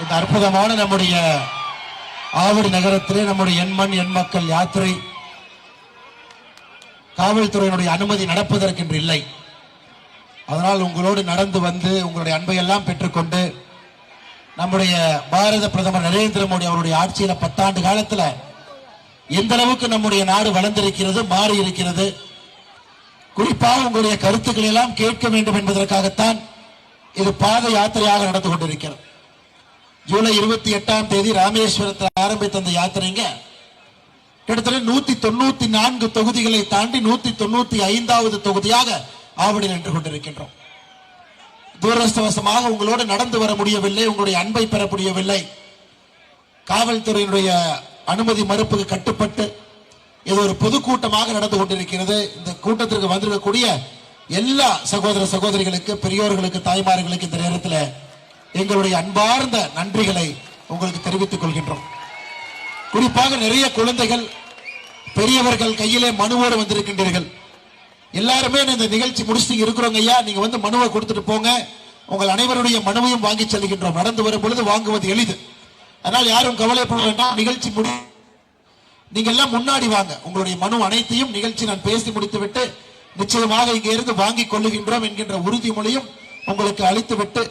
இந்த அற்புதமான நம்முடைய ஆவடி நகரத்திலே நம்முடைய எண்மண் எண் மக்கள் யாத்திரை காவல்துறையினுடைய அனுமதி நடப்பதற்கென்று இல்லை. அதனால் உங்களோடு நடந்து வந்து உங்களுடைய அன்பையெல்லாம் பெற்றுக்கொண்டு நம்முடைய பாரத பிரதமர் நரேந்திர மோடி அவருடைய ஆட்சியில பத்தாண்டு காலத்துல எந்த அளவுக்கு நம்முடைய நாடு வளர்ந்திருக்கிறது மாறி இருக்கிறது குறிப்பாக உங்களுடைய கருத்துக்களை எல்லாம் கேட்க வேண்டும் என்பதற்காகத்தான் இது பாத யாத்திரையாக நடந்து கொண்டிருக்கிறது. ஜூலை இருபத்தி எட்டாம் தேதி ராமேஸ்வரத்தில் ஆரம்பித்த அந்த யாத்திரைங்க கிட்டத்தட்ட நூத்தி தொண்ணூத்தி நான்கு தொகுதிகளை தாண்டி நூத்தி தொண்ணூத்தி ஐந்தாவது தொகுதியாக ஆவடி நின்று கொண்டிருக்கின்றோம். துரஸ்தவசமாக உங்களோடு நடந்து வர முடியவில்லை உங்களுடைய அன்பை பெற முடியவில்லை. காவல்துறையினுடைய அனுமதி மறுப்புக்கு கட்டுப்பட்டு இது ஒரு பொதுக்கூட்டமாக நடந்து கொண்டிருக்கிறது. இந்த கூட்டத்திற்கு வந்திருக்கக்கூடிய எல்லா சகோதர சகோதரிகளுக்கு பெரியோர்களுக்கு தாய்மார்களுக்கு இந்த நேரத்தில் எங்களுடைய அன்பார்ந்த நன்றிகளை உங்களுக்கு தெரிவித்துக் கொள்கின்றோம். குறிப்பாக நிறைய குழந்தைகள் பெரியவர்கள் கையிலே மனுவோடு வந்திருக்கின்றீர்கள். எல்லாருமே இந்த நிகழ்ச்சி முடிச்சுட்டு இருக்கிறோங்க ஐயா. நீங்க வந்து மனுவை கொடுத்துட்டு போங்க. உங்கள் அனைவருடைய மனுவையும் வாங்கி செல்கின்றோம். நடந்து வரும் பொழுது வாங்குவது எளிது. அதனால் யாரும் கவலைப்பட வேண்டாம். நிகழ்ச்சி முடி நீங்க எல்லாம் முன்னாடி வாங்க. உங்களுடைய மனு அனைத்தையும் நிகழ்ச்சி நான் பேசி முடித்துவிட்டு நிச்சயமாக இங்கே இருந்து வாங்கி கொள்ளுகின்றோம் என்கின்ற உறுதிமொழியும் உங்களுக்கு அளித்துவிட்டு